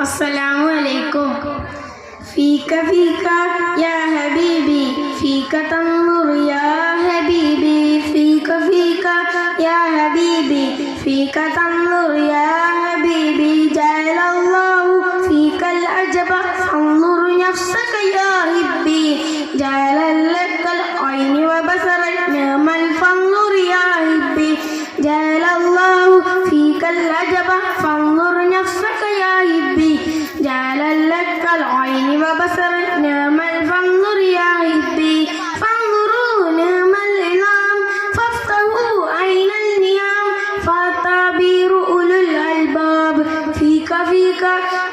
السلام عليكم فيك فيك يا حبيبي فيك تنظر يا حبيبي فيك فيك يا حبيبي فيك تنظر يا حبيبي جعل الله فيك العجب فانظر نفسك يا حبي جعل لك العين وبصر نعم فانظر يا حبي جعل الله فيك العجب فانظر نفسك يا حبي جعل لك العين وبصر نعم فانظر يا حبي فانظروا نعم الإنعام فافتحوا عين النعم. فالتعبير أولو الألباب. فيك فيك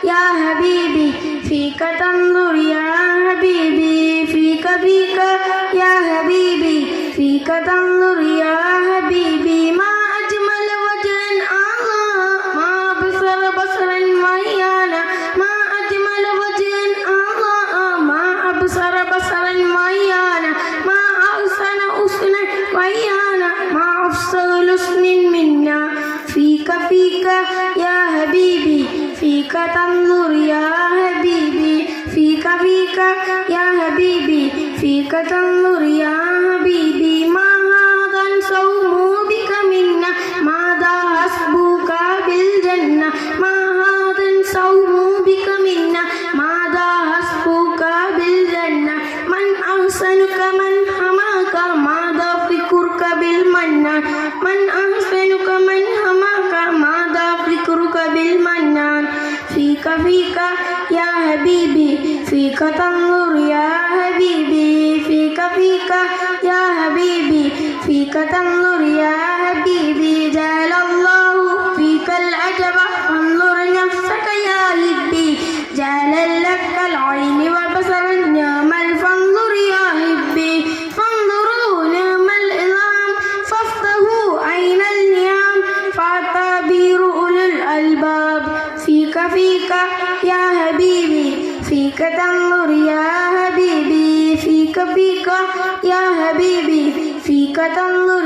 يا حبيبي. فيك تنظر يا حبيبي. فيك فيك يا حبيبي. فيك تنظر يا حبيبي فيك يا حبيبي فيك تنظر يا حبيبي فيك فيك يا حبيبي فيك تنظر يا حبيبي ما هذا الصوم بك منا ماذا حسبك بالجنة ما هذا الصوم بك منا ماذا حسبك بالجنة من أحسنك من حماك ماذا فكرك بالمنان من أحسنك fika ya habibi. Fika tanur ya habibi. Fika fika ya habibi. Fika tanur فيك فيك يا حبيبي فيك تنظر يا حبيبي فيك فيك يا حبيبي فيك تنظر